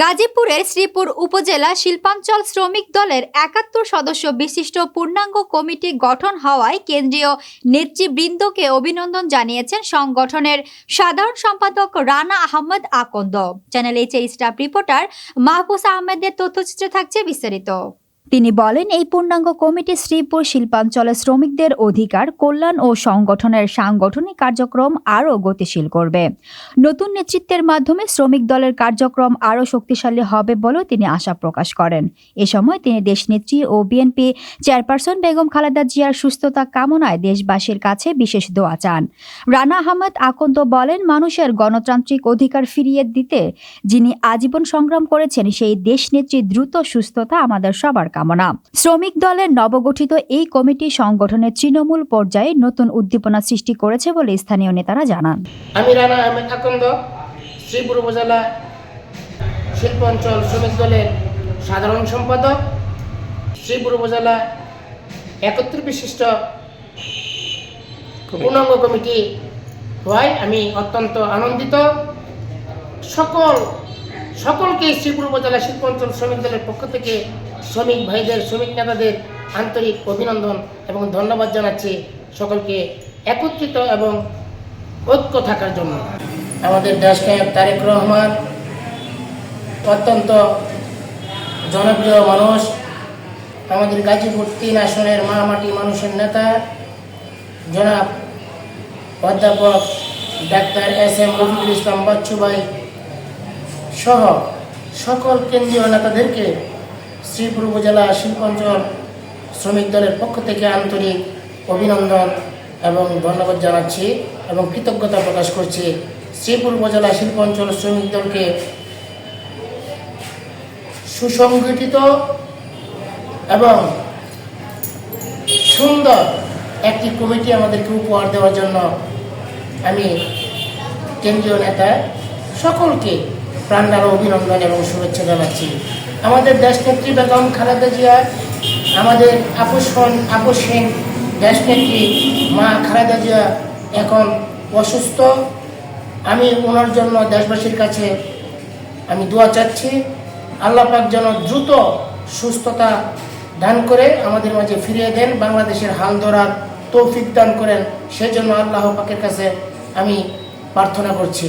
গাজীপুরের শ্রীপুর উপজেলা শিল্পাঞ্চল শ্রমিক দলের একাত্তর সদস্য বিশিষ্ট পূর্ণাঙ্গ কমিটি গঠন হওয়ায় কেন্দ্রীয় নেতৃবৃন্দকে অভিনন্দন জানিয়েছেন সংগঠনের সাধারণ সম্পাদক রানা আহমদ আকন্দ। চ্যানেল এইচ এর স্টাফ রিপোর্টার মাহফুজ আহমেদের তথ্যচিত্রে থাকছে বিস্তারিত। তিনি বলেন, এই পূর্ণাঙ্গ কমিটি শ্রীপুর শিল্পাঞ্চলের শ্রমিকদের অধিকার, কল্যাণ ও সংগঠনের সাংগঠনিক কার্যক্রম আরও গতিশীল করবে। নতুন নেতৃত্বের মাধ্যমে শ্রমিক দলের কার্যক্রম আরও শক্তিশালী হবে বলেও তিনি আশা প্রকাশ করেন। এ সময় তিনি দেশনেত্রী ও বিএনপি চেয়ারপারসন বেগম খালেদা জিয়ার সুস্থতা কামনায় দেশবাসীর কাছে বিশেষ দোয়া চান। রানা আহমেদ আকন্দ বলেন, মানুষের গণতান্ত্রিক অধিকার ফিরিয়ে দিতে যিনি আজীবন সংগ্রাম করেছেন, সেই দেশনেত্রীর দ্রুত সুস্থতা আমাদের সবার কামনা। শ্রমিক দলের নবগঠিত এই কমিটি সংগঠনের তৃণমূল পর্যায়ে নতুন উদ্দীপনা সৃষ্টি করেছে বলে স্থানীয় নেতারা জানান। আমি রানা আহমেদ আকন্দ, শ্রীপুর উপজেলা শিল্প অঞ্চল শ্রমিক দলের সাধারণ সম্পাদক, শ্রীপুর উপজেলা একত্র বিশিষ্ট পূর্ণাঙ্গ কমিটি হওয়ায় আমি অত্যন্ত আনন্দিত। সকল সকলকে শ্রীপুর উপজেলা শিল্প অঞ্চল শ্রমিক দলের পক্ষ থেকে শ্রমিক ভাইদের, শ্রমিক নেতাদের আন্তরিক অভিনন্দন এবং ধন্যবাদ জানাচ্ছি সকলকে একত্রিত এবং ঐক্য থাকার জন্য। আমাদের দেশ নায়ক তারেক রহমান অত্যন্ত জনপ্রিয় মানুষ। আমাদের গাজীপুর তিন আসনের মাটি মানুষের নেতা। জনাব অধ্যাপক doctor S M Rafiqul Islam Bachchu ভাই সহ সকল কেন্দ্রীয় নেতাদেরকে শ্রীপুর উপজেলা শিল্পাঞ্চল শ্রমিক দলের পক্ষ থেকে আন্তরিক অভিনন্দন এবং ধন্যবাদ জানাচ্ছি এবং কৃতজ্ঞতা প্রকাশ করছি শ্রীপুর উপজেলা শিল্পাঞ্চল শ্রমিক দলকে। সুসংগঠিত এবং সুন্দর একটি কমিটি আমাদেরকে উপহার দেওয়ার জন্য আমি কেন্দ্রীয় নেতা সকলকে প্রাণদার অভিনন্দন এবং শুভেচ্ছা জানাচ্ছি। আমাদের দেশনেত্রী বেগম খালেদা জিয়া, আমাদের আপোষণ আপোষহীন দেশনেত্রী মা খালেদা জিয়া এখন অসুস্থ। আমি ওনার জন্য দেশবাসীর কাছে আমি দোয়া চাচ্ছি, আল্লাহ পাক যেন দ্রুত সুস্থতা দান করে আমাদের মাঝে ফিরিয়ে দেন, বাংলাদেশের হাল ধরার তৌফিক দান করেন, সেজন্য আল্লাহ পাকের কাছে আমি প্রার্থনা করছি।